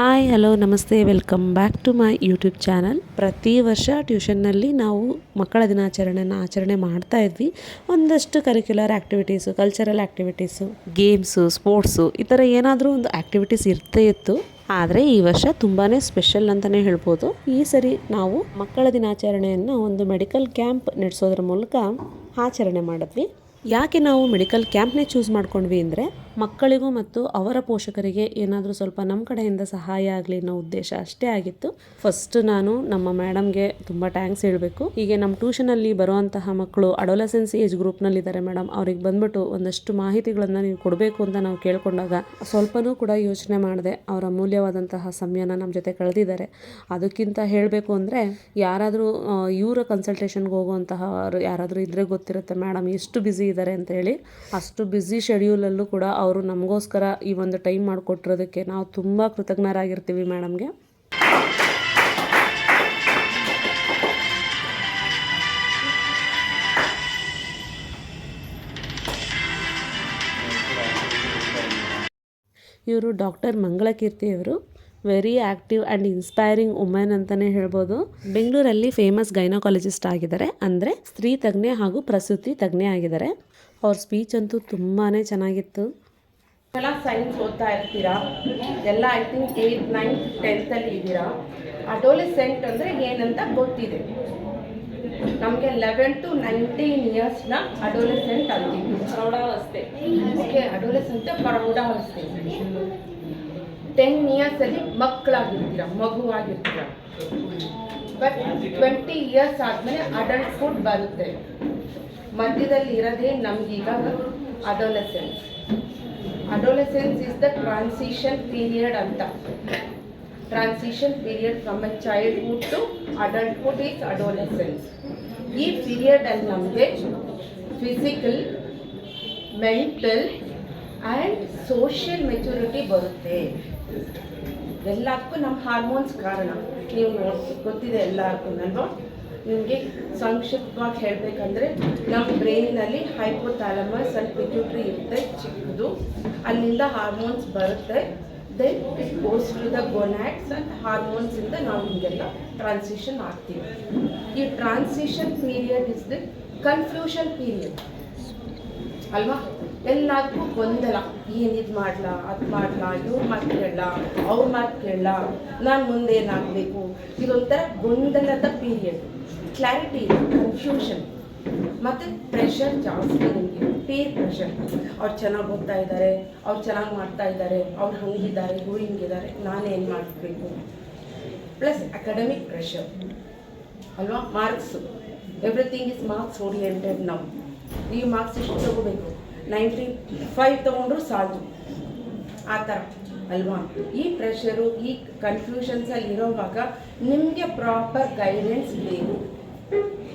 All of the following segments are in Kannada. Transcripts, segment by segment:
ಹಾಯ್ ಹಲೋ ನಮಸ್ತೆ welcome back to my YouTube channel ಪ್ರತಿ ವರ್ಷ ಟ್ಯೂಷನ್ನಲ್ಲಿ ನಾವು ಮಕ್ಕಳ ದಿನಾಚರಣೆಯನ್ನು ಆಚರಣೆ ಮಾಡ್ತಾ ಇದ್ವಿ. ಒಂದಷ್ಟು curricular activities cultural activities games sports ಈ ಥರ ಏನಾದರೂ ಒಂದು ಆ್ಯಕ್ಟಿವಿಟೀಸ್ ಇರ್ತೇ ಇತ್ತು. ಆದರೆ ಈ ವರ್ಷ ತುಂಬಾ ಸ್ಪೆಷಲ್ ಅಂತಲೇ ಹೇಳ್ಬೋದು. ಈ ಸರಿ ನಾವು ಮಕ್ಕಳ ದಿನಾಚರಣೆಯನ್ನು ಒಂದು ಮೆಡಿಕಲ್ ಕ್ಯಾಂಪ್ ನಡೆಸೋದ್ರ ಮೂಲಕ ಆಚರಣೆ ಮಾಡಿದ್ವಿ. ಯಾಕೆ ನಾವು ಮೆಡಿಕಲ್ ಕ್ಯಾಂಪ್ನೇ ಚೂಸ್ ಮಾಡ್ಕೊಂಡ್ವಿ ಅಂದರೆ ಮಕ್ಕಳಿಗೂ ಮತ್ತು ಅವರ ಪೋಷಕರಿಗೆ ಏನಾದರೂ ಸ್ವಲ್ಪ ನಮ್ಮ ಕಡೆಯಿಂದ ಸಹಾಯ ಆಗಲಿ ಅನ್ನೋ ಉದ್ದೇಶ ಅಷ್ಟೇ ಆಗಿತ್ತು. ಫಸ್ಟ್ ನಾನು ನಮ್ಮ ಮೇಡಮ್ಗೆ ತುಂಬ ಟ್ಯಾಂಕ್ಸ್ ಹೇಳಬೇಕು. ಹೀಗೆ ನಮ್ಮ ಟ್ಯೂಷನಲ್ಲಿ ಬರುವಂತಹ ಮಕ್ಕಳು ಅಡೋಲಸೆನ್ಸ್ ಏಜ್ ಗ್ರೂಪ್ನಲ್ಲಿದ್ದಾರೆ ಮೇಡಮ್ ಅವ್ರಿಗೆ ಬಂದ್ಬಿಟ್ಟು ಒಂದಷ್ಟು ಮಾಹಿತಿಗಳನ್ನು ನೀವು ಕೊಡಬೇಕು ಅಂತ ನಾವು ಕೇಳಿಕೊಂಡಾಗ ಸ್ವಲ್ಪನೂ ಕೂಡ ಯೋಚನೆ ಮಾಡದೆ. ಅವರ ಅಮೂಲ್ಯವಾದಂತಹ ಸಮಯನ ನಮ್ಮ ಜೊತೆ ಕಳೆದಿದ್ದಾರೆ. ಅದಕ್ಕಿಂತ ಹೇಳಬೇಕು ಅಂದರೆ ಯಾರಾದರೂ ಇವರ ಕನ್ಸಲ್ಟೇಷನ್ಗೆ ಹೋಗುವಂತಹ ಯಾರಾದರೂ ಇದ್ದರೆ ಗೊತ್ತಿರುತ್ತೆ ಮೇಡಮ್ ಎಷ್ಟು ಬ್ಯುಸಿ ಇದ್ದಾರೆ ಅಂತ ಹೇಳಿ. ಅಷ್ಟು ಬ್ಯುಸಿ ಶೆಡ್ಯೂಲಲ್ಲೂ ಕೂಡ ಅವರು ನಮಗೋಸ್ಕರ ಈ ಒಂದು ಟೈಮ್ ಮಾಡಿಕೊಟ್ಟಿರೋದಕ್ಕೆ ನಾವು ತುಂಬ ಕೃತಜ್ಞರಾಗಿರ್ತೀವಿ ಮೇಡಮ್ಗೆ. ಇವರು ಡಾಕ್ಟರ್ ಮಂಗಳಕೀರ್ತಿ ಅವರು very active and inspiring women ಅಂತಲೇ ಹೇಳ್ಬೋದು. ಬೆಂಗಳೂರಲ್ಲಿ ಫೇಮಸ್ ಗೈನೋಕಾಲಜಿಸ್ಟ್ ಆಗಿದ್ದಾರೆ. ಅಂದರೆ ಸ್ತ್ರೀ ತಜ್ಞೆ ಹಾಗೂ ಪ್ರಸೂತಿ ತಜ್ಞೆ ಆಗಿದ್ದಾರೆ. ಅವ್ರ ಸ್ಪೀಚ್ ಅಂತೂ ತುಂಬಾ ಚೆನ್ನಾಗಿತ್ತು. ಎಲ್ಲ ಸೈನ್ಸ್ ಓದ್ತಾ ಇರ್ತೀರಾ? ಎಲ್ಲ ಐ ಥಿಂಕ್ ಏಯ್ತ್ ನೈನ್ತ್ ಟೆಂತಲ್ಲಿ ಇದ್ದೀರಾ? ಅಡೋಲಿಸೆಂಟ್ ಅಂದರೆ ಏನಂತ ಗೊತ್ತಿದೆ. ನಮಗೆ ಲೆವೆನ್ ಟು ನೈನ್ಟೀನ್ ಇಯರ್ಸ್ನ ಅಡೋಲೆಸೆಂಟ್ ಅಂತೀವಿ. ಪ್ರೌಢಾವಸ್ಥೆ. ಓಕೆ ಅಡೋಲೆಸೆಂಟ್ ಪ್ರೌಢಾವಸ್ಥೆ. ಟೆನ್ ಇಯರ್ಸಲ್ಲಿ ಮಕ್ಕಳಾಗಿರ್ತೀರ, ಮಗುವಾಗಿರ್ತೀರ? ಬಟ್ ಟ್ವೆಂಟಿ ಇಯರ್ಸ್ ಆದಮೇಲೆ ಅಡಲ್ಟ್ ಫುಡ್ ಬರುತ್ತೆ. ಮಧ್ಯದಲ್ಲಿ ಇರೋದೇ ಈಗ adolescence adolescence is the transition period ಅಂತ. Transition period from a childhood to adulthood is adolescence ಈ ಪೀರಿಯಡ್ ಪೀರಿಯಡಲ್ಲಿ ನಮಗೆ physical mental and social maturity ಬರುತ್ತೆ. ಎಲ್ಲದಕ್ಕೂ ನಮ್ಮ ಹಾರ್ಮೋನ್ಸ್ ಕಾರಣ. ನೀವು ನೋಡ್ ಗೊತ್ತಿದೆ ಎಲ್ಲರಿಗೂ ಅಲ್ವಾ ನಿಮಗೆ ಸಂಕ್ಷಿಪ್ತವಾಗಿ ಹೇಳಬೇಕಂದ್ರೆ ನಮ್ಮ ಬ್ರೈನಲ್ಲಿ ಹೈಪೋಥಾಲಮಸ್ ಅಂಡ್ ಪಿಟ್ಯೂಟ್ರಿ ಇರುತ್ತೆ, ಚಿಕ್ಕದು. ಅಲ್ಲಿಂದ ಹಾರ್ಮೋನ್ಸ್ ಬರುತ್ತೆ. Then it goes to the and hormones ಹಾರ್ಮೋನ್ಸಿಂದ ನಾವು ಹಿಂಗೆಲ್ಲ ಟ್ರಾನ್ಸಿಷನ್ ಆಗ್ತೀವಿ. ಈ transition period is the confusion period ಅಲ್ವಾ? ಎಲ್ಲದಕ್ಕೂ ಗೊಂದಲ. ಏನು ಇದು ಮಾಡ್ಲಾ, ಅದು ಮಾಡ್ಲಾ, ಇವ್ರ ಮಾತು ಕೇಳಲ್ಲ ಅವ್ರ ಮಾತು ಕೇಳಲ್ಲ ನಾನು ಮುಂದೆ ಏನಾಗಬೇಕು? ಇದೊಂಥರ ಗೊಂದಲದ ಪೀರಿಯಡ್ ಕ್ಲಾರಿಟಿ ಇಲ್ಲ ಕನ್ಫ್ಯೂಷನ್ ಮತ್ತು ಪ್ರೆಷರ್ ಜಾಸ್ತಿ ನಿಮಗೆ ಪೇರ್ ಪ್ರೆಷರ್ ಅವ್ರು ಚೆನ್ನಾಗಿ ಓದ್ತಾ ಇದ್ದಾರೆ ಅವ್ರು ಚೆನ್ನಾಗಿ ಮಾಡ್ತಾ ಇದ್ದಾರೆ ಅವ್ರು ಹಂಗಿದ್ದಾರೆ ಇವ್ರು ಹಿಂಗಿದ್ದಾರೆ ನಾನೇನು ಮಾಡಬೇಕು? ಪ್ಲಸ್ ಅಕಾಡೆಮಿಕ್ ಪ್ರೆಷರ್ ಅಲ್ವಾ? Marks everything is marks oriented ನಾವು ಈ ಮಾರ್ಕ್ಸ್ ಎಷ್ಟು ತಗೋಬೇಕು? ನೈಂಟಿ ಫೈವ್ ತೊಗೊಂಡ್ರು ಸಾಲದು. ಆ ಥರ, ಅಲ್ವಾ? ಈ ಪ್ರೆಷರು ಈ ಕನ್ಫ್ಯೂಷನ್ಸಲ್ಲಿ ಇರೋವಾಗ ನಿಮಗೆ ಪ್ರಾಪರ್ ಗೈಡೆನ್ಸ್ ಬೇಕು.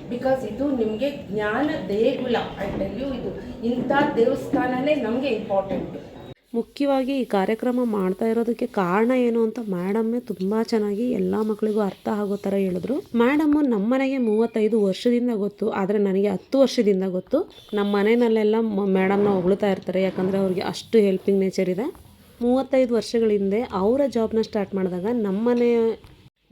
ಬಿಕಾಸ್ ಇದು ನಿಮಗೆ ಜ್ಞಾನ ದೇಗುಲ ಐ ಟೆಲ್ ಯು ಇದು ಇಂಥ ದೇವಸ್ಥಾನನೇ ನಮಗೆ ಇಂಪಾರ್ಟೆಂಟು ಮುಖ್ಯವಾಗಿ ಈ ಕಾರ್ಯಕ್ರಮ ಮಾಡ್ತಾ ಇರೋದಕ್ಕೆ ಕಾರಣ ಏನು ಅಂತ ಮೇಡಮ್ಮೇ ತುಂಬ ಚೆನ್ನಾಗಿ ಎಲ್ಲ ಮಕ್ಕಳಿಗೂ ಅರ್ಥ ಆಗೋ ಥರ ಹೇಳಿದ್ರು. ಮೇಡಮ್ಮು ನಮ್ಮ ಮನೆಗೆ ಮೂವತ್ತೈದು ವರ್ಷದಿಂದ ಗೊತ್ತು, ಆದರೆ ನನಗೆ ಹತ್ತು ವರ್ಷದಿಂದ ಗೊತ್ತು. ನಮ್ಮ ಮನೆಯಲ್ಲೆಲ್ಲ ಮೇಡಮ್ನ ಹೊಗಳ್ತಾ ಇರ್ತಾರೆ, ಯಾಕಂದರೆ ಅವ್ರಿಗೆ ಅಷ್ಟು ಹೆಲ್ಪಿಂಗ್ ನೇಚರ್ ಇದೆ. ಮೂವತ್ತೈದು ವರ್ಷಗಳ ಹಿಂದೆ ಅವರ ಜಾಬ್ನ ಸ್ಟಾರ್ಟ್ ಮಾಡಿದಾಗ ನಮ್ಮ ಮನೆ,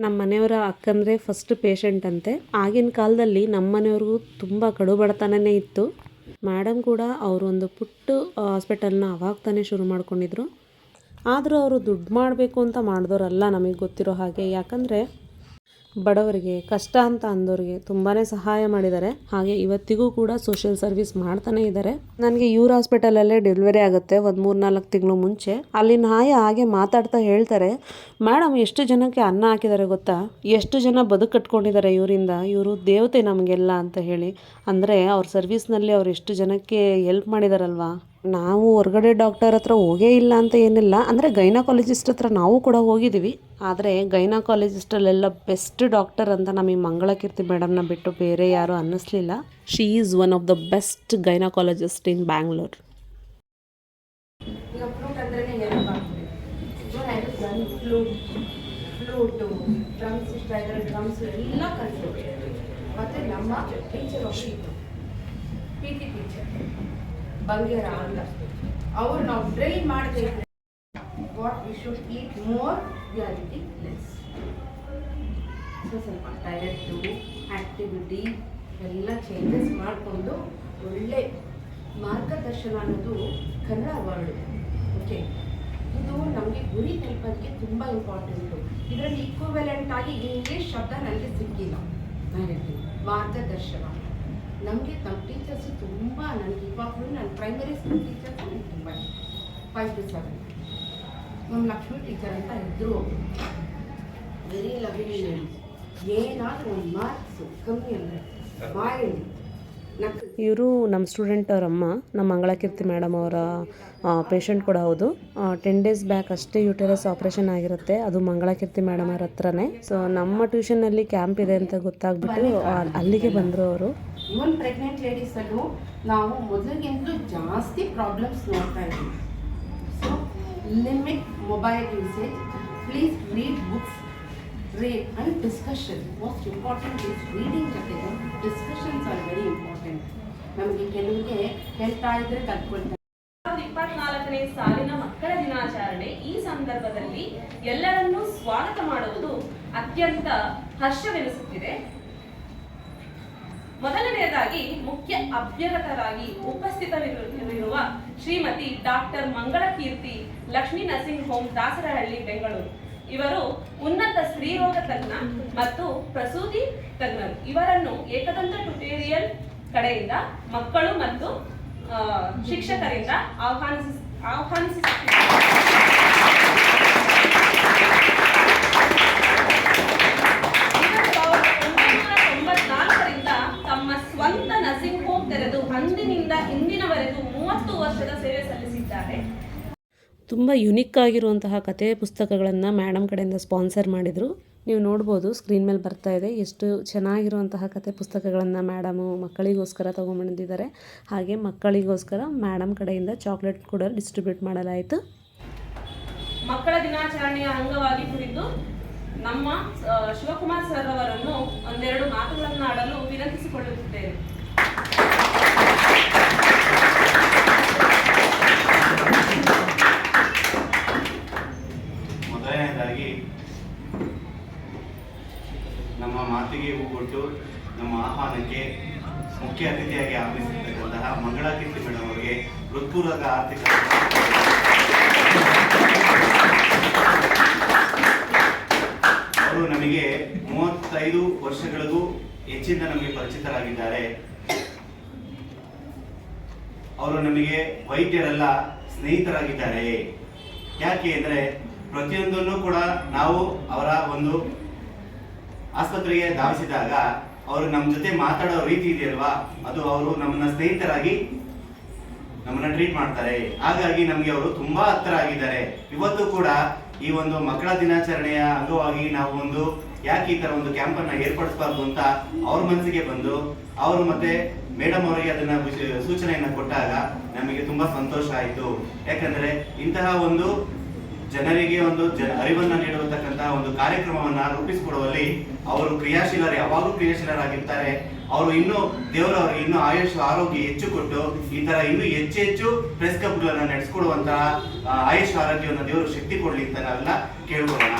ನಮ್ಮ ಮನೆಯವರ ಅಕ್ಕಂದ್ರೆ ಫಸ್ಟ್ ಪೇಷಂಟ್ ಅಂತೆ. ಆಗಿನ ಕಾಲದಲ್ಲಿ ನಮ್ಮ ಮನೆಯವ್ರಿಗೂ ತುಂಬ ಕಡು ಇತ್ತು. ಮೇಡಮ್ ಕೂಡ ಅವರು ಒಂದು ಪುಟ್ಟ ಹಾಸ್ಪಿಟಲ್ನ ಅವಾಗ ತಾನೇ ಶುರು ಮಾಡ್ಕೊಂಡಿದ್ರು. ಆದರೂ ಅವರು ದುಡ್ಡು ಮಾಡಬೇಕು ಅಂತ ಮಾಡಿದವರಲ್ಲ ನಮಗೆ ಗೊತ್ತಿರೋ ಹಾಗೆ. ಯಾಕಂದರೆ ಬಡವರಿಗೆ ಕಷ್ಟ ಅಂತ ಅಂದವ್ರಿಗೆ ತುಂಬಾ ಸಹಾಯ ಮಾಡಿದ್ದಾರೆ. ಹಾಗೆ ಇವತ್ತಿಗೂ ಕೂಡ ಸೋಷಿಯಲ್ ಸರ್ವಿಸ್ ಮಾಡ್ತಾನೆ ಇದ್ದಾರೆ. ನನಗೆ ಇವ್ರ ಹಾಸ್ಪಿಟಲಲ್ಲೇ ಡೆಲಿವರಿ ಆಗುತ್ತೆ ಒಂದು ಮೂರು ನಾಲ್ಕು ತಿಂಗಳು ಮುಂಚೆ. ಅಲ್ಲಿ ನಾಯ ಹಾಗೆ ಮಾತಾಡ್ತಾ ಹೇಳ್ತಾರೆ. ಮೇಡಮ್, ಎಷ್ಟು ಜನಕ್ಕೆ ಅನ್ನ ಹಾಕಿದ್ದಾರೆ ಗೊತ್ತಾ? ಎಷ್ಟು ಜನ ಬದುಕು ಕಟ್ಕೊಂಡಿದ್ದಾರೆ ಇವರಿಂದ? ಇವರು ದೇವತೆ ನಮಗೆಲ್ಲ, ಅಂತ ಹೇಳಿ. ಅಂದರೆ ಅವ್ರ ಸರ್ವಿಸ್ನಲ್ಲಿ ಅವ್ರು ಎಷ್ಟು ಜನಕ್ಕೆ ಹೆಲ್ಪ್ ಮಾಡಿದಾರಲ್ವಾ? ನಾವು ಹೊರಗಡೆ ಡಾಕ್ಟರ್ ಹತ್ರ ಹೋಗೇ ಇಲ್ಲ ಅಂತ ಏನಿಲ್ಲ. ಅಂದರೆ ಗೈನಕಾಲಜಿಸ್ಟ್ ಹತ್ರ ನಾವು ಕೂಡ ಹೋಗಿದ್ದೀವಿ. ಆದರೆ ಗೈನಕಾಲಜಿಸ್ಟಲ್ಲೆಲ್ಲ ಬೆಸ್ಟ್ ಡಾಕ್ಟರ್ ಅಂತ ನಮಗೆ ಮಂಗಳಕೀರ್ತಿ ಮೇಡಮ್ನ ಬಿಟ್ಟು ಬೇರೆ ಯಾರೂ ಅನ್ನಿಸ್ಲಿಲ್ಲ. She is one of the best gynaecologist in Bangalore ಎಲ್ಲ ಬಂಗೇರ ಅಂತ. ಅವ್ರು ನಾವು ಡ್ರಿಲ್ ಮಾಡಬೇಕು. What we should eat more reality less so ಸ್ವಲ್ಪ ಡೈರೆಕ್ಟು ಆ್ಯಕ್ಟಿವಿಟಿ ಎಲ್ಲ ಚೇಂಜಸ್ ಮಾಡಿಕೊಂಡು ಒಳ್ಳೆ ಮಾರ್ಗದರ್ಶನ ಅನ್ನೋದು ಕನ್ನಡ ವರ್ಡ್ ಓಕೆ ಇದು ನಮಗೆ ಗುರಿ ತಲುಪೋದಕ್ಕೆ ತುಂಬ ಇಂಪಾರ್ಟೆಂಟು ಇದರಲ್ಲಿ ಈಕ್ವಲೆಂಟ್ ಆಗಿ ಇಂಗ್ಲೀಷ್ ಶಬ್ದ ನನಗೆ ಸಿಕ್ಕಿಲ್ಲ. ಮಾರ್ಗದರ್ಶನ. ನಮಗೆ ನಮ್ಮ ಟೀಚರ್ಸು ತುಂಬ ನನಗೆ ಇವಾಗಲೂ ನನ್ನ ಪ್ರೈಮರಿ ಸ್ಕೂಲ್ ಟೀಚರ್ಸ್ ನನಗೆ ತುಂಬ ಫೈವ್ ಟು ಸೆವೆನ್ ನಮ್ಮ ಲಕ್ಷ್ಮಿ ಟೀಚರ್ ಅಂತ ಇದ್ದರು ವೆರಿ ಲವಿಂಗ್ ಲೇಡಿ ಏನಾದರೂ ಒಂದು ಮಾರ್ಕ್ಸು ಕಮ್ಮಿ ಅಂದರೆ ಬಾಯಲ್ಲಿ ಇವರು ನಮ್ಮ ಸ್ಟೂಡೆಂಟ್ ಅವರಮ್ಮ ನಮ್ಮ ಮಂಗಳಕೀರ್ತಿ ಮೇಡಮ್ ಅವರ ಪೇಷಂಟ್ ಕೂಡ ಹೌದು. ಟೆನ್ ಡೇಸ್ ಬ್ಯಾಕ್ ಅಷ್ಟೇ ಯುಟೆರಸ್ ಆಪ್ರೇಷನ್ ಆಗಿರುತ್ತೆ. ಅದು ಮಂಗಳಕೀರ್ತಿ ಮೇಡಮ್ ಅವ್ರ ಹತ್ರನೇ. ಸೊ ನಮ್ಮ ಟ್ಯೂಷನ್ನಲ್ಲಿ ಕ್ಯಾಂಪ್ ಇದೆ ಅಂತ ಗೊತ್ತಾಗ್ಬಿಟ್ಟು ಅಲ್ಲಿಗೆ ಬಂದರು ಅವರು. ಇವನ್ ಪ್ರೆಗ್ನೆಂಟ್ ಲೇಡೀಸಲ್ಲೂ ನಾವು ಮೊದಲಿಗಿಂತಲೂ ಜಾಸ್ತಿ ಪ್ರಾಬ್ಲಮ್ಸ್ ನೋಡ್ತಾ ಇದ್ದೀವಿ. So limit mobile usage please read books read and discussion most important is reading ಜೊತೆಗೆ ಡಿಸ್ಕಷನ್ಸ್ ಆರ್ ವೆರಿ ಇಂಪಾರ್ಟೆಂಟ್ ನಮಗೆ ಕೆಲವರಿಗೆ ಹೇಳ್ತಾ ಇದ್ರೆ ಕಲ್ತ್ಕೊಳ್ತಾರೆ. ಇಪ್ಪತ್ನಾಲ್ಕನೇ ಸಾಲಿನ ಮಕ್ಕಳ ದಿನಾಚರಣೆ ಈ ಸಂದರ್ಭದಲ್ಲಿ ಎಲ್ಲರನ್ನೂ ಸ್ವಾಗತ ಮಾಡುವುದು ಅತ್ಯಂತ ಹರ್ಷವೆನಿಸುತ್ತಿದೆ. ಮೊದಲನೆಯದಾಗಿ ಮುಖ್ಯ ಅಭ್ಯಗತರಾಗಿ ಉಪಸ್ಥಿತವಿರುವ Shrimati doctor Mangalakeerthi, Lakshmi nursing home, Dasarahalli, Bengaluru. ಇವರು ಉನ್ನತ ಸ್ತ್ರೀರೋಗ ತಜ್ಞ ಮತ್ತು ಪ್ರಸೂತಿ ತಜ್ಞರು. ಇವರನ್ನು ಏಕದಂತ ಟ್ಯುಟೋರಿಯಲ್ ಕಡೆಯಿಂದ ಮಕ್ಕಳು ಮತ್ತು ಶಿಕ್ಷಕರಿಂದ ಆಹ್ವಾನಿಸಿ ಆಹ್ವಾನಿಸುತ್ತಿದ್ದಾರೆ ಸಲ್ಲಿಸಿದ್ದಾರೆ ತುಂಬ ಯುನಿಕ್ ಆಗಿರುವಂತಹ ಕಥೆ ಪುಸ್ತಕಗಳನ್ನು ಮೇಡಮ್ ಕಡೆಯಿಂದ ಸ್ಪಾನ್ಸರ್ ಮಾಡಿದರು. ನೀವು ನೋಡ್ಬೋದು ಸ್ಕ್ರೀನ್ ಮೇಲೆ ಬರ್ತಾ ಇದೆ. ಎಷ್ಟು ಚೆನ್ನಾಗಿರುವಂತಹ ಕಥೆ ಪುಸ್ತಕಗಳನ್ನು ಮೇಡಮು ಮಕ್ಕಳಿಗೋಸ್ಕರ ತೊಗೊಂಬಂದಿದ್ದಾರೆ ಹಾಗೆ ಮಕ್ಕಳಿಗೋಸ್ಕರ ಮೇಡಮ್ ಕಡೆಯಿಂದ ಚಾಕ್ಲೇಟ್ ಕೂಡ ಡಿಸ್ಟ್ರಿಬ್ಯೂಟ್ ಮಾಡಲಾಯಿತು. ಮಕ್ಕಳ ದಿನಾಚರಣೆಯ ಅಂಗವಾಗಿ ಕುರಿತು ನಮ್ಮ ಶಿವಕುಮಾರ್ ಸರ್ ಅವರನ್ನು ಒಂದೆರಡು ಮಾತುಗಳನ್ನು ಆಡಲು ವಿನಂತಿಸಿಕೊಳ್ಳುತ್ತಿದ್ದೇನೆ. ಮೊದಲನೇದಾಗಿ ನಮ್ಮ ಮಾತಿಗೆ ಹೂಗೊಟ್ಟು ನಮ್ಮ ಆಹ್ವಾನಕ್ಕೆ ಮುಖ್ಯ ಅತಿಥಿಯಾಗಿ ಆಗಮಿಸಿರ್ತಕ್ಕಂತಹ ಮಂಗಳಾಕೀರ್ತಿ ಮೇಡಮ್ ಅವರಿಗೆ ಹೃತ್ಪೂರ್ವಕ ಆರ್ಥಿಕ ಅವರು ನಮಗೆ ಮೂವತ್ತೈದು ವರ್ಷಗಳಿಗೂ ಹೆಚ್ಚಿಂದ ನಮಗೆ ಪರಿಚಿತರಾಗಿದ್ದಾರೆ. ಅವರು ನಮಗೆ ವೈದ್ಯರೆಲ್ಲ ಸ್ನೇಹಿತರಾಗಿದ್ದಾರೆ ಯಾಕೆ ಅಂದ್ರೆ ಪ್ರತಿಯೊಂದನ್ನು ಕೂಡ ನಾವು ಅವರ ಒಂದು ಆಸ್ಪತ್ರೆಗೆ ಧಾವಿಸಿದಾಗ ಅವರು ನಮ್ಮ ಜೊತೆ ಮಾತಾಡೋ ರೀತಿ ಇದೆಯಲ್ವಾ? ಅದು ಅವರು ನಮ್ಮನ್ನ ಸ್ನೇಹಿತರಾಗಿ ನಮ್ಮನ್ನ ಟ್ರೀಟ್ ಮಾಡ್ತಾರೆ. ಹಾಗಾಗಿ ನಮಗೆ ಅವರು ತುಂಬಾ ಹತ್ತಿರ ಆಗಿದ್ದಾರೆ ಇವತ್ತು ಕೂಡ ಈ ಒಂದು ಮಕ್ಕಳ ದಿನಾಚರಣೆಯ ಅಂಗವಾಗಿ ನಾವು ಒಂದು ಯಾಕೆ ಈ ತರ ಒಂದು ಕ್ಯಾಂಪ್ ಅನ್ನ ಏರ್ಪಡಿಸಬಾರ್ದು ಅಂತ ಅವ್ರ ಮನಸ್ಸಿಗೆ ಬಂದು ಅವರು ಮತ್ತೆ ಮೇಡಮ್ ಅವರಿಗೆ ಅದನ್ನ ಸೂಚನೆಯನ್ನ ಕೊಟ್ಟಾಗ ನಮಗೆ ತುಂಬಾ ಸಂತೋಷ ಆಯಿತು. ಯಾಕಂದ್ರೆ ಇಂತಹ ಒಂದು ಜನರಿಗೆ ಒಂದು ಜನ ಅರಿವನ್ನ ನೀಡುವಂತಕ್ಕಂತಹ ಒಂದು ಕಾರ್ಯಕ್ರಮವನ್ನ ರೂಪಿಸಿಕೊಡುವಲ್ಲಿ ಅವರು ಕ್ರಿಯಾಶೀಲರು, ಯಾವಾಗಲೂ ಕ್ರಿಯಾಶೀಲರಾಗಿರ್ತಾರೆ. ಅವರು ಇನ್ನೂ ದೇವರು ಅವರಿಗೆ ಇನ್ನೂ ಆಯುಷ್, ಆರೋಗ್ಯ ಹೆಚ್ಚು ಕೊಟ್ಟು ಈ ತರ ಇನ್ನೂ ಹೆಚ್ಚು ಹೆಚ್ಚು ಪ್ರೆಸ್ ಕ್ಲಬ್ಗಳನ್ನ ನಡೆಸ್ಕೊಡುವಂತಹ ಆಯುಷ್ ಆರೋಗ್ಯವನ್ನು ದೇವರು ಶಕ್ತಿ ಕೊಡ್ಲಿ ಅಂತ ನಾವೆಲ್ಲ ಕೇಳ್ಕೊಳ್ಳೋಣ.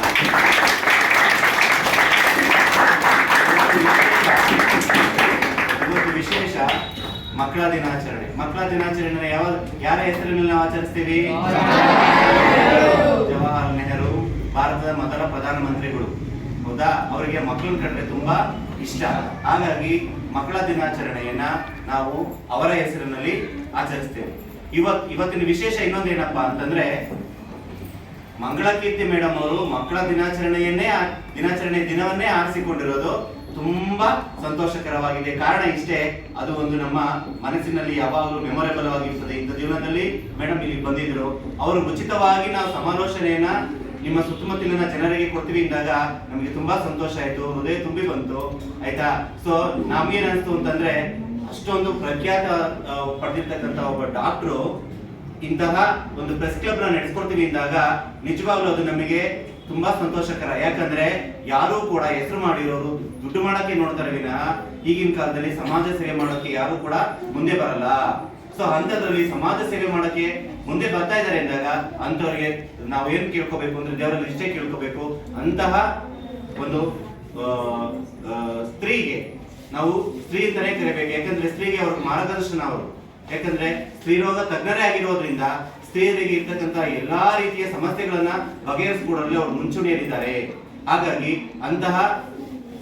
ಇವತ್ತು ವಿಶೇಷ ಮಕ್ಕಳ ದಿನಾಚರಣೆ. ಮಕ್ಕಳ ದಿನಾಚರಣೆ ಯಾವ, ಯಾರ ಹೆಸರಿನಲ್ಲಿ ನಾವು ಆಚರಿಸ್ತೀವಿ? ಜವಾಹರ್ ನೆಹರು ಭಾರತದ ಮೊದಲ ಪ್ರಧಾನಮಂತ್ರಿಗಳು. ಹೌದಾ? ಅವರಿಗೆ ಮಕ್ಕಳನ್ನ ಕಂಡ್ರೆ ತುಂಬಾ ಇಷ್ಟ. ಹಾಗಾಗಿ ಮಕ್ಕಳ ದಿನಾಚರಣೆಯನ್ನ ನಾವು ಅವರ ಹೆಸರಿನಲ್ಲಿ ಆಚರಿಸ್ತೇವೆ. ಇವತ್, ಇವತ್ತಿನ ವಿಶೇಷ ಇನ್ನೊಂದೇನಪ್ಪ ಅಂತಂದ್ರೆ, ಮಂಗಳಕೀರ್ತಿ ಮೇಡಮ್ ಅವರು ಮಕ್ಕಳ ದಿನಾಚರಣೆಯನ್ನೇ ದಿನಾಚರಣೆ ದಿನವನ್ನೇ ಆರಿಸಿಕೊಂಡಿರೋದು ತುಂಬಾ ಸಂತೋಷಕರವಾಗಿದೆ. ಕಾರಣ ಇಷ್ಟೇ, ಅದು ಒಂದು ನಮ್ಮ ಮನಸ್ಸಿನಲ್ಲಿ ಯಾವಾಗಲೂ ಮೆಮೊರೇಬಲ್ ಆಗಿರ್ತದೆ. ಇಂಥ ಜೀವನದಲ್ಲಿ ಮೇಡಮ್ ಇಲ್ಲಿ ಬಂದಿದ್ರು. ಅವರು ಉಚಿತವಾಗಿ ನಾವು ಸಮಾಲೋಚನೆಯನ್ನ ನಿಮ್ಮ ಸುತ್ತಮುತ್ತಲಿನ ಜನರಿಗೆ ಕೊಡ್ತೀವಿ ಅಂದಾಗ ನಮಗೆ ತುಂಬಾ ಸಂತೋಷ ಆಯ್ತು. ಹೃದಯ ತುಂಬಿ ಬಂತು. ಆಯ್ತಾ? ಸೊ ನಮ್ಗೇನ್ ಅನಿಸ್ತು ಅಂತಂದ್ರೆ, ಅಷ್ಟೊಂದು ಪ್ರಖ್ಯಾತ ಪಡೆದಿರ್ತಕ್ಕಂಥ ಒಬ್ಬ ಡಾಕ್ಟ್ರು ಇಂತಹ ಒಂದು ಪ್ರೆಸ್ ಕ್ಲಬ್ನ ನಡೆಸ್ಕೊಡ್ತೀವಿ ಅಂದಾಗ ನಿಜವಾಗ್ಲೂ ಅದು ನಮಗೆ ತುಂಬಾ ಸಂತೋಷಕರ. ಯಾಕಂದ್ರೆ ಯಾರು ಕೂಡ ಹೆಸರು ಮಾಡಿರೋರು ದುಡ್ಡು ಮಾಡಕ್ಕೆ ನೋಡ್ತಾರೆ ವಿನ ಈಗಿನ ಕಾಲದಲ್ಲಿ ಸಮಾಜ ಸೇವೆ ಮಾಡೋಕೆ ಯಾರು ಕೂಡ ಮುಂದೆ ಬರಲ್ಲ. ಸೊ ಅಂಥದ್ರಲ್ಲಿ ಸಮಾಜ ಸೇವೆ ಮಾಡಕ್ಕೆ ಮುಂದೆ ಬರ್ತಾ ಇದ್ದಾರೆ ಅಂದಾಗ ಅಂಥವ್ರಿಗೆ ನಾವು ಏನ್ ಕೇಳ್ಕೋಬೇಕು ಅಂದ್ರೆ ದೇವರಲ್ಲಿ ಇಷ್ಟೇ ಕೇಳ್ಕೋಬೇಕು ಅಂತಹ ಒಂದು ಸ್ತ್ರೀಗೆ ನಾವು ಸ್ತ್ರೀ ಅಂತಾನೆ ಕರಿಬೇಕು. ಯಾಕಂದ್ರೆ ಸ್ತ್ರೀಗೆ ಅವ್ರ ಮಾರ್ಗದರ್ಶನ ಅವರು. ಯಾಕಂದ್ರೆ ಸ್ತ್ರೀರೋಗ ತಜ್ಞರೇ ಆಗಿರೋದ್ರಿಂದ ಸ್ತ್ರೀಯರಿಗೆ ಇರ್ತಕ್ಕಂಥ ಎಲ್ಲಾ ರೀತಿಯ ಸಮಸ್ಯೆಗಳನ್ನ ಬಗೆಹರಿಸಿಕೊಡಲು ಅವರು ಮುಂಚೂಣಿಯಲ್ಲಿದ್ದಾರೆ. ಹಾಗಾಗಿ ಅಂತಹ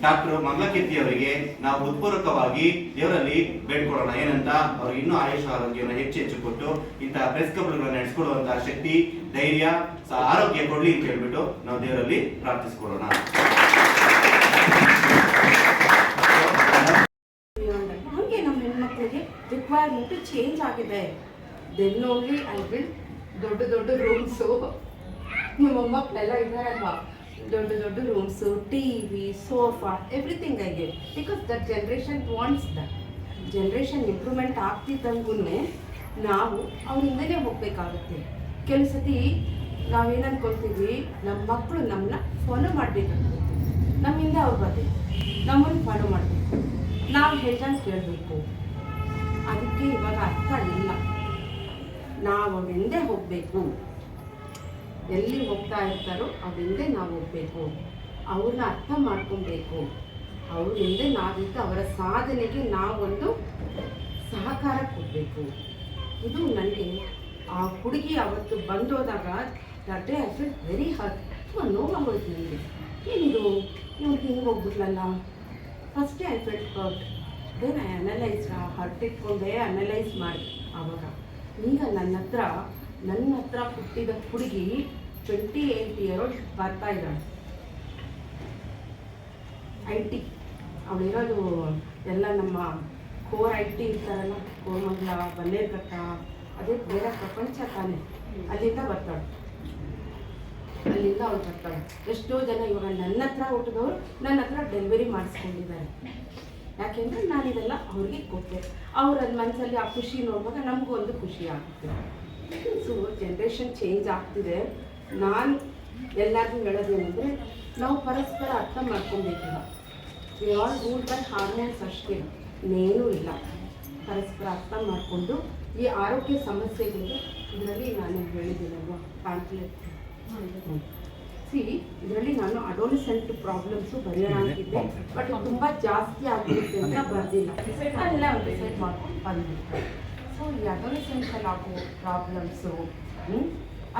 ಡಾಕ್ಟರ್ ಮಂಗಲಕೀರ್ತಿ ಅವರಿಗೆ ನಾವು ಉತ್ಪೂರಕವಾಗಿ ದೇವರಲ್ಲಿ ಬೇಡ್ಕೊಡೋಣ ಏನಂತ ಅವ್ರಿಗೆ ಇನ್ನೂ ಆಯುಷ ಆರೋಗ್ಯವನ್ನು ಹೆಚ್ಚು ಹೆಚ್ಚು ಕೊಟ್ಟು ಇಂತಹ ಪ್ರೆಸ್ ಕ್ಲಬ್ಗಳನ್ನು ನಡೆಸಿಕೊಡುವಂತಹ ಶಕ್ತಿ, ಧೈರ್ಯ ಆರೋಗ್ಯ ಕೊಡ್ಲಿ ಅಂತ ಹೇಳ್ಬಿಟ್ಟು ನಾವು ದೇವರಲ್ಲಿ ಪ್ರಾರ್ಥಿಸ್ಕೊಳ್ಳೋಣ ಹಾಗೆ ನಮ್ಮ ಹೆಣ್ಮಕ್ಳಿಗೆ ರಿಕ್ವೈರ್ಮೆಂಟ್ ಚೇಂಜ್ ಆಗಿದೆ. ದೆನ್ ಓನ್ಲಿ ಐ ವಿಲ್ ದೊಡ್ಡ ದೊಡ್ಡ ರೂಮ್ಸು ನಿಮ್ಮ ಮಕ್ಕಳೆಲ್ಲ ಇದ್ದಾರಲ್ವಾ ದೊಡ್ಡ ದೊಡ್ಡ rooms T V sofa everything I because that generation wants that generation improvement ಆಗ್ತಿದ್ದಂಗೂ ನಾವು ಅವ್ರ ಹಿಂದೆನೇ ಹೋಗಬೇಕಾಗುತ್ತೆ. ಕೆಲವು ಸತಿ ನಾವೇನು ನಮ್ಮ ಮಕ್ಕಳು ನಮ್ಮನ್ನ ಫಾಲೋ ಮಾಡಬೇಕಾಗುತ್ತೆ. ನಮ್ಮ ಹಿಂದೆ ಅವ್ರು ಬರ್ಬೇಕು. ನಮ್ಮನ್ನು ಫಾಲೋ ಮಾಡಬೇಕು. ನಾವು ಹೇಳ್ದಂಗೆ ಕೇಳಬೇಕು. ಅದಕ್ಕೆ ಇವಾಗ ಅರ್ಥ ಇಲ್ಲ ನಾವು ಅವೆಂದೇ ಹೋಗಬೇಕು? ಎಲ್ಲಿ ಹೋಗ್ತಾ ಇರ್ತಾರೋ ಅವೆಂದೇ ನಾವು ಹೋಗಬೇಕು. ಅವ್ರನ್ನ ಅರ್ಥ ಮಾಡ್ಕೊಬೇಕು. ಅವ್ರ ಹಿಂದೆ ನಾವಿದ್ದು ಅವರ ಸಾಧನೆಗೆ ನಾವೊಂದು ಸಹಕಾರ ಕೊಡಬೇಕು. ಇದು ನನಗೆ ಆ ಹುಡುಗಿ ಅವತ್ತು ಬಂದೋದಾಗ that day I feel very hurt ತುಂಬ ನೋವಾಗೋಯ್ತು ನನಗೆ. ಏನಿದು? ಇವ್ರಿಗೆ ಹಿಂಗೆ ಹೋಗ್ಬಿಟ್ಲಲ್ಲ? ಫಸ್ಟೇ I felt hurt then I analyse hurt ಇಟ್ಕೊಂಡೆ ಅನಲೈಸ್ ಮಾಡಿ ಆವಾಗ. ಈಗ ನನ್ನ ಹತ್ರ ನನ್ನ ಹತ್ರ ಹುಟ್ಟಿದ ಹುಡುಗಿ ಟ್ವೆಂಟಿ ಏಯ್ಟ್ ಇಯರ್ ಬರ್ತಾ ಇದ್ದಾಳೆ. ಐ ಟಿ ಅವಳಿರೋದು ಎಲ್ಲ ನಮ್ಮ ಕೋರ್ ಐ ಟಿ ಇರ್ತಾರಲ್ಲ ಕೋಮಂಗಲ ಬನ್ನೇರ್ಘಟ್ಟ ಅದೇ ಬೇರೆ ಪ್ರಪಂಚ ತಾನೆ. ಅಲ್ಲಿಂದ ಬರ್ತಾಳೆ. ಅಲ್ಲಿಂದ ಅವ್ಳು ಬರ್ತಾಳೆ. ಎಷ್ಟೋ ಜನ ಇವಾಗ ನನ್ನ ಹತ್ರ ಹುಟ್ಟಿದವರು ನನ್ನ ಹತ್ರ ಡೆಲಿವರಿ ಮಾಡಿಸ್ಕೊಂಡಿದ್ದಾರೆ. ಯಾಕೆಂದರೆ ನಾನಿದೆಲ್ಲ ಅವ್ರಿಗೆ ಕೊಟ್ಟೆ. ಅವ್ರ ಮನಸ್ಸಲ್ಲಿ ಆ ಖುಷಿ ನೋಡುವಾಗ ನಮಗೂ ಒಂದು ಖುಷಿ ಆಗುತ್ತೆ. ಸೊ ಜನ್ರೇಷನ್ ಚೇಂಜ್ ಆಗ್ತಿದೆ. ನಾನು ಎಲ್ಲರಿಗೂ ಹೇಳೋದೇನೆಂದರೆ ನಾವು ಪರಸ್ಪರ ಅರ್ಥ ಮಾಡ್ಕೊಬೇಕಿಲ್ಲ. We all rule by hormones ಅಷ್ಟೇ. ಇನ್ನೇನೂ ಇಲ್ಲ. ಪರಸ್ಪರ ಅರ್ಥ ಮಾಡಿಕೊಂಡು ಈ ಆರೋಗ್ಯ ಸಮಸ್ಯೆಗಳಿಗೆ ಇದರಲ್ಲಿ ನಾನು ಹೇಳಿದ್ದೀನಲ್ವ? ಪ್ಯಾಂಪ್ಲೆಟ್ ಸಿ ಇದರಲ್ಲಿ ನಾನು ಅಡೋಲಿಸೆಂಟ್ ಪ್ರಾಬ್ಲಮ್ಸು ಬರೆಯೋಣ ಅಂತಿದ್ದೆ. ಬಟ್ ತುಂಬ ಜಾಸ್ತಿ ಆಗಿರುತ್ತೆ ಅಂತ ಬರೆದಿಲ್ಲ. ಅಲ್ಲ ಒಂದು ಡಿಸೈಡ್ ಮಾಡ್ಕೊಂಡು ಬಂದ್ಬಿಟ್ಟೆ ಸೊ ಈ ಅಡೋಲಿಸೆಂಟಲ್ಲಿ ಆಗೋ ಪ್ರಾಬ್ಲಮ್ಸು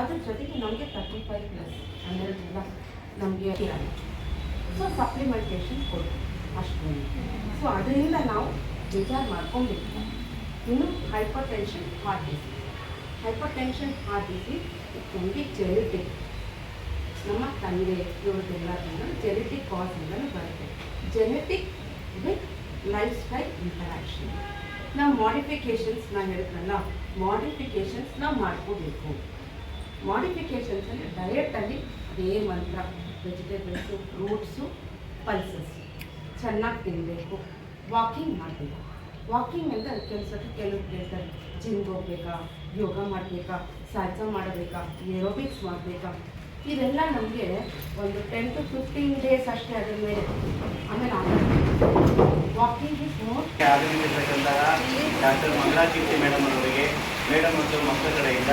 ಅದ್ರ ಜೊತೆಗೆ ನಮಗೆ ತರ್ಟಿ ಫೈವ್ ಪ್ಲಸ್ ಹಂಡ್ರೆಡ್ ನಮಗೆ ಸೊ ಸಪ್ಲಿಮೆಂಟೇಷನ್ ಕೊಡು ಅಷ್ಟೇ. ಸೊ ಅದರಿಂದ ನಾವು ವಿಚಾರ ಮಾಡ್ಕೊಂಡಿದ್ವಿ ಇನ್ನು hypertension heart disease hypertension heart disease ನಮಗೆ ಜೆನೆಟಿಕ್ ನಮ್ಮ ತಂದೆ ಇವ್ರದ್ದೆಲ್ಲದನ್ನು ಜೆನೆಟಿಕ್ ಕಾಸಿಂದಲೂ ಬರುತ್ತೆ. Genetic with lifestyle interaction ನಾವು ಮಾಡಿಫಿಕೇಷನ್ಸ್ ನಾನು ಹೇಳಿದ್ನಲ್ಲ ಮಾಡಿಫಿಕೇಷನ್ಸ್ ನಾವು ಮಾಡ್ಕೋಬೇಕು. ಮಾಡಿಫಿಕೇಷನ್ಸಲ್ಲಿ ಡಯಟಲ್ಲಿ ಅದೇ ಮಂತ್ರ ವೆಜಿಟೇಬಲ್ಸು ಫ್ರೂಟ್ಸು ಪಲ್ಸಸ್ ಚೆನ್ನಾಗಿ ತಿನ್ನಬೇಕು ವಾಕಿಂಗ್ ಮಾಡಬೇಕು. ವಾಕಿಂಗ್ ಅಂದರೆ ಕೆಲಸಕ್ಕೆ ಕೆಲವು ಕೇಳ್ತಾರೆ ಜಿಮ್ಗೆ ಹೋಗ್ಬೇಕಾ, ಯೋಗ ಮಾಡಬೇಕಾ ಸಾಹಸ ಮಾಡಬೇಕಾ ಏರೋಬಿಕ್ಸ್ ಮಾಡಬೇಕಾ. ಇದೆಲ್ಲ ನಮಗೆ ಒಂದು ಟೆನ್ ಟು ಫಿಫ್ಟೀನ್ ಡೇಸ್ ಅಷ್ಟೇ ಅದ್ರ ಮೇಲೆ. ಆಮೇಲೆ ವಾಕಿಂಗ್ ಇಸ್ ಮೋರ್ ಆಗಮಿಸಿರ್ತಕ್ಕಂತಹ ಡಾಕ್ಟರ್ ಮಂಗಳಾಕೀರ್ತಿ ಮೇಡಮ್ ಅವರಿಗೆ ಮೇಡಮ್ ಮತ್ತು ಮಕ್ಕಳ ಕಡೆಯಿಂದ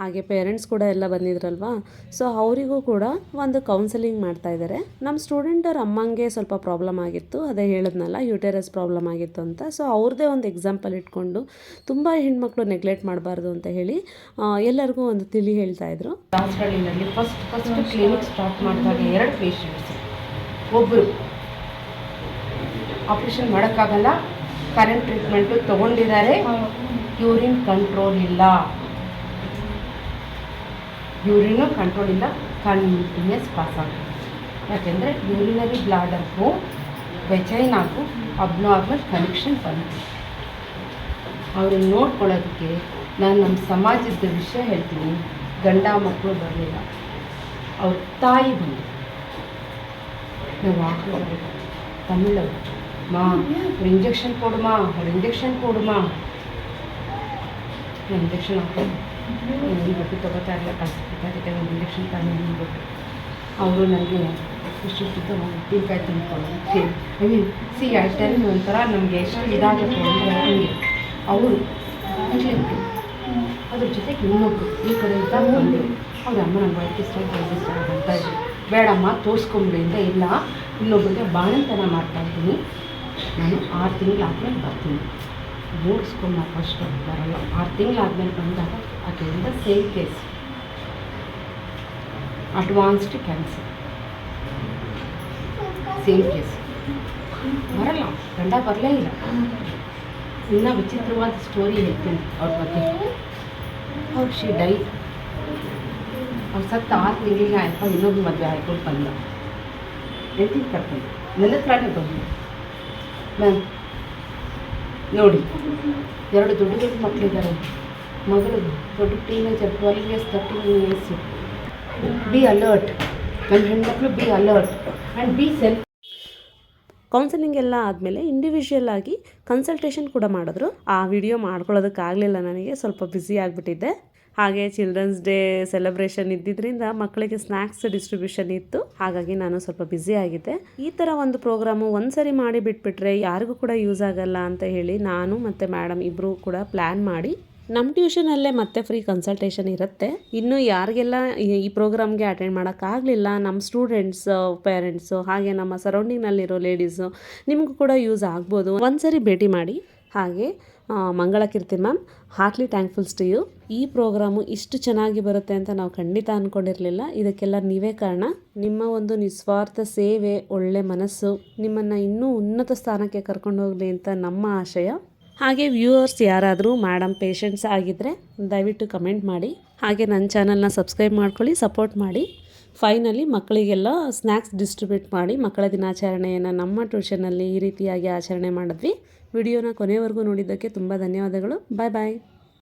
ಹಾಗೆ ಪೇರೆಂಟ್ಸ್ ಕೂಡ ಎಲ್ಲ ಬಂದಿದ್ರಲ್ವಾ? ಸೊ ಅವರಿಗೂ ಕೂಡ ಒಂದು ಕೌನ್ಸೆಲಿಂಗ್ ಮಾಡ್ತಾ ಇದ್ದಾರೆ ನಮ್ಮ ಸ್ಟೂಡೆಂಟ್ ಅವ್ರ ಅಮ್ಮಂಗೆ ಸ್ವಲ್ಪ ಪ್ರಾಬ್ಲಮ್ ಆಗಿತ್ತು. ಅದೇ ಹೇಳಿದ್ನಲ್ಲ ಯೂಟೆರಸ್ ಪ್ರಾಬ್ಲಮ್ ಆಗಿತ್ತು ಅಂತ. ಸೊ ಅವ್ರದ್ದೇ ಒಂದು ಎಕ್ಸಾಂಪಲ್ ಇಟ್ಕೊಂಡು ತುಂಬ ಹೆಣ್ಮಕ್ಳು ನೆಗ್ಲೆಕ್ಟ್ ಮಾಡಬಾರ್ದು ಅಂತ ಹೇಳಿ ಎಲ್ಲರಿಗೂ ಒಂದು ತಿಳಿ ಹೇಳ್ತಾ ಇದ್ರು. ಫಸ್ಟ್ ಫಸ್ಟ್ ಕ್ಲಿನಿಕ್ ಸ್ಟಾರ್ಟ್ ಮಾಡಿದಾಗ ಎರಡು ಪೇಷಂಟ್ಸ್ ಒಬ್ಬರು ಆಪ್ರೇಷನ್ ಮಾಡೋಕ್ಕಾಗಲ್ಲ ಕರೆಂಟ್ ಟ್ರೀಟ್ಮೆಂಟು ತೊಗೊಂಡಿದ್ದಾರೆ. ಯೂರಿನ್ ಕಂಟ್ರೋಲ್ ಇಲ್ಲ. ಯೂರಿನು ಕಂಟ್ರೋಲಿಲ್ಲ ಕಂಟಿನ್ಯೂಸ್ ಪಾಸ್ ಆಗುತ್ತೆ. ಯಾಕೆಂದರೆ ಯೂರಿನರಿ ಬ್ಲಾಡರ್ಗೂ ಬೆಚೈನಾಗೂ ಅಬ್ನಾರ್ಮಲ್ ಕನೆಕ್ಷನ್ ಬಂತು ಅವ್ರನ್ನ ನೋಡ್ಕೊಳ್ಳೋದಕ್ಕೆ ನಾನು ನಮ್ಮ ಸಮಾಜದ ವಿಷಯ ಹೇಳ್ತೀನಿ. ಗಂಡ ಮಕ್ಕಳು ಬರಲಿಲ್ಲ. ಅವ್ರ ತಾಯಿ ಬಂದು ನಾವು ಹಾಕಿ ತಮಿಳವ್ರು, ಮಾ, ಅವ್ರ ಇಂಜೆಕ್ಷನ್ ಕೊಡುಮಾ ಅವ್ರ ಇಂಜೆಕ್ಷನ್ ಕೊಡುಮಾ ಇಂಜೆಕ್ಷನ್ ಹಾಕೋದು ಬಿಟ್ಟು ತಗೋತಾ ಇರಲಿಲ್ಲ. ಒಂದು ಇಂಜೆಕ್ಷನ್ ಅಂದ್ಬಿಟ್ಟು ಅವರು ನನಗೆ ಇಷ್ಟಿಷ್ಟು ಉಪ್ಪಿನಕಾಯಿ ತಿನ್ಕೊಳ್ಳಿ I mean see I tell ಒಂಥರ ನಮಗೆ ಎಷ್ಟು ಇದಾಗುತ್ತೆ ಅಂದರೆ ಹಂಗೆ ಅವರು ಅದ್ರ ಜೊತೆಗೆ ಇನ್ನೊಬ್ಬರು ಈ ಕಡೆ ಇದ್ದಾಗ ಬಂದರು ಅವ್ರ ಅಮ್ಮ ನಂಗೆ ವೈಟ್ ಇಷ್ಟ ವೈಟ್ ಇಷ್ಟ ಅಂತ ಇದ್ದರು ಬೇಡಮ್ಮ ತೋರಿಸ್ಕೊಂಬಿಡಿ ಅಂತ ಇಲ್ಲ. ಇನ್ನೊಬ್ಬರಿಗೆ ಬಾಣಂತನ ಮಾಡ್ತಾ ಇದ್ದೀನಿ. ನಾನು ಆರು ತಿಂಗಳು ಆದಮೇಲೆ ಬರ್ತೀನಿ. ಓಡಿಸ್ಕೊಂಬ ಫಸ್ಟ್ ಬರಲ್ಲ. ಆರು ತಿಂಗಳಾದ್ಮೇಲೆ ಬಂದಾಗ ಅದರಿಂದ same case advanced cancer same case ಬರಲ್ಲ. ಗಂಡ ಬರಲೇ ಇಲ್ಲ. ಇನ್ನೂ ವಿಚಿತ್ರವಾದ ಸ್ಟೋರಿ ಹೇಳ್ತೀನಿ ಅವ್ರ ಬಗ್ಗೆ. ಅವ್ರು ಶಿ ಡೈ. ಅವ್ರು ಸತ್ತ ಆರು ತಿಂಗಳಿಗೆ ಆಯ್ತು ಇನ್ನೊಂದು ಮದುವೆ ಆಯ್ಕೊಂಡು ಬಂದ. ಎತ್ತಿ ಕರ್ಕೊಂಡು? ನನ್ನ ಹತ್ರನೇ ಬಂದು ಮ್ಯಾಮ್ ನೋಡಿ, ಎರಡು ದೊಡ್ಡ ದೊಡ್ಡ ಮಕ್ಕಳಿದ್ದಾರೆ ಮಗಳು ದೊಡ್ಡ teenager twelve years thirteen years be alert ನನ್ನ ಹೆಣ್ಮಕ್ಳು be alert and be self counselling ಎಲ್ಲ ಆದಮೇಲೆ ಇಂಡಿವಿಜುವಲ್ ಆಗಿ ಕನ್ಸಲ್ಟೇಷನ್ ಕೂಡ ಮಾಡಿದ್ರು. ಆ ವಿಡಿಯೋ ಮಾಡ್ಕೊಳ್ಳೋದಕ್ಕಾಗಲಿಲ್ಲ ನನಗೆ, ಸ್ವಲ್ಪ ಬ್ಯುಸಿ ಆಗಿಬಿಟ್ಟಿದ್ದೆ. ಹಾಗೆ ಚಿಲ್ಡ್ರನ್ಸ್ ಡೇ ಸೆಲೆಬ್ರೇಷನ್ ಇದ್ದಿದ್ದರಿಂದ ಮಕ್ಕಳಿಗೆ ಸ್ನ್ಯಾಕ್ಸ್ ಡಿಸ್ಟ್ರಿಬ್ಯೂಷನ್ ಇತ್ತು. ಹಾಗಾಗಿ ನಾನು ಸ್ವಲ್ಪ ಬ್ಯುಸಿ ಆಗಿದ್ದೆ. ಈ ಥರ ಒಂದು ಪ್ರೋಗ್ರಾಮು ಒಂದ್ಸರಿ ಮಾಡಿ ಬಿಟ್ಬಿಟ್ರೆ ಯಾರಿಗೂ ಕೂಡ ಯೂಸ್ ಆಗಲ್ಲ ಅಂತ ಹೇಳಿ ನಾನು ಮತ್ತು ಮೇಡಮ್ ಇಬ್ಬರು ಕೂಡ ಪ್ಲ್ಯಾನ್ ಮಾಡಿ. ನಮ್ಮ ಟ್ಯೂಷನಲ್ಲೇ ಮತ್ತೆ ಫ್ರೀ ಕನ್ಸಲ್ಟೇಷನ್ ಇರುತ್ತೆ. ಇನ್ನು ಯಾರಿಗೆಲ್ಲ ಈ- ಪ್ರೋಗ್ರಾಮ್ಗೆ ಅಟೆಂಡ್ ಮಾಡೋಕ್ಕಾಗಲಿಲ್ಲ ನಮ್ಮ ಸ್ಟೂಡೆಂಟ್ಸ್ ಪೇರೆಂಟ್ಸು ಹಾಗೆ ನಮ್ಮ ಸರೌಂಡಿಂಗ್ನಲ್ಲಿರೋ ಲೇಡೀಸು ನಿಮಗೂ ಕೂಡ ಯೂಸ್ ಆಗ್ಬೋದು. ಒಂದ್ಸರಿ ಭೇಟಿ ಮಾಡಿ. ಹಾಗೆ Mangala Keerthi ma'am. Heartly thankfuls to you ಈ ಪ್ರೋಗ್ರಾಮು ಇಷ್ಟು ಚೆನ್ನಾಗಿ ಬರುತ್ತೆ ಅಂತ ನಾವು ಖಂಡಿತ ಅಂದ್ಕೊಂಡಿರಲಿಲ್ಲ ಇದಕ್ಕೆಲ್ಲ ನೀವೇ ಕಾರಣ. ನಿಮ್ಮ ಒಂದು ನಿಸ್ವಾರ್ಥ ಸೇವೆ, ಒಳ್ಳೆ ಮನಸ್ಸು ನಿಮ್ಮನ್ನು ಇನ್ನೂ ಉನ್ನತ ಸ್ಥಾನಕ್ಕೆ ಕರ್ಕೊಂಡು ಹೋಗಲಿ ಅಂತ ನಮ್ಮ ಆಶಯ. ಹಾಗೆ ವ್ಯೂವರ್ಸ್ ಯಾರಾದರೂ ಮೇಡಮ್ ಪೇಷಂಟ್ಸ್ ಆಗಿದ್ದರೆ ದಯವಿಟ್ಟು ಕಮೆಂಟ್ ಮಾಡಿ. ಹಾಗೆ ನನ್ನ ಚಾನಲ್ನ ಸಬ್ಸ್ಕ್ರೈಬ್ ಮಾಡ್ಕೊಳ್ಳಿ ಸಪೋರ್ಟ್ ಮಾಡಿ. ಫೈನಲಿ ಮಕ್ಕಳಿಗೆಲ್ಲ ಸ್ನ್ಯಾಕ್ಸ್ ಡಿಸ್ಟ್ರಿಬ್ಯೂಟ್ ಮಾಡಿ ಮಕ್ಕಳ ದಿನಾಚರಣೆಯನ್ನು ನಮ್ಮ ಟ್ಯೂಷನಲ್ಲಿ ಈ ರೀತಿಯಾಗಿ ಆಚರಣೆ ಮಾಡಿದ್ವಿ. ವಿಡಿಯೋನ ಕೊನೆವರೆಗೂ ನೋಡಿದ್ದಕ್ಕೆ ತುಂಬ ಧನ್ಯವಾದಗಳು. ಬಾಯ್ ಬಾಯ್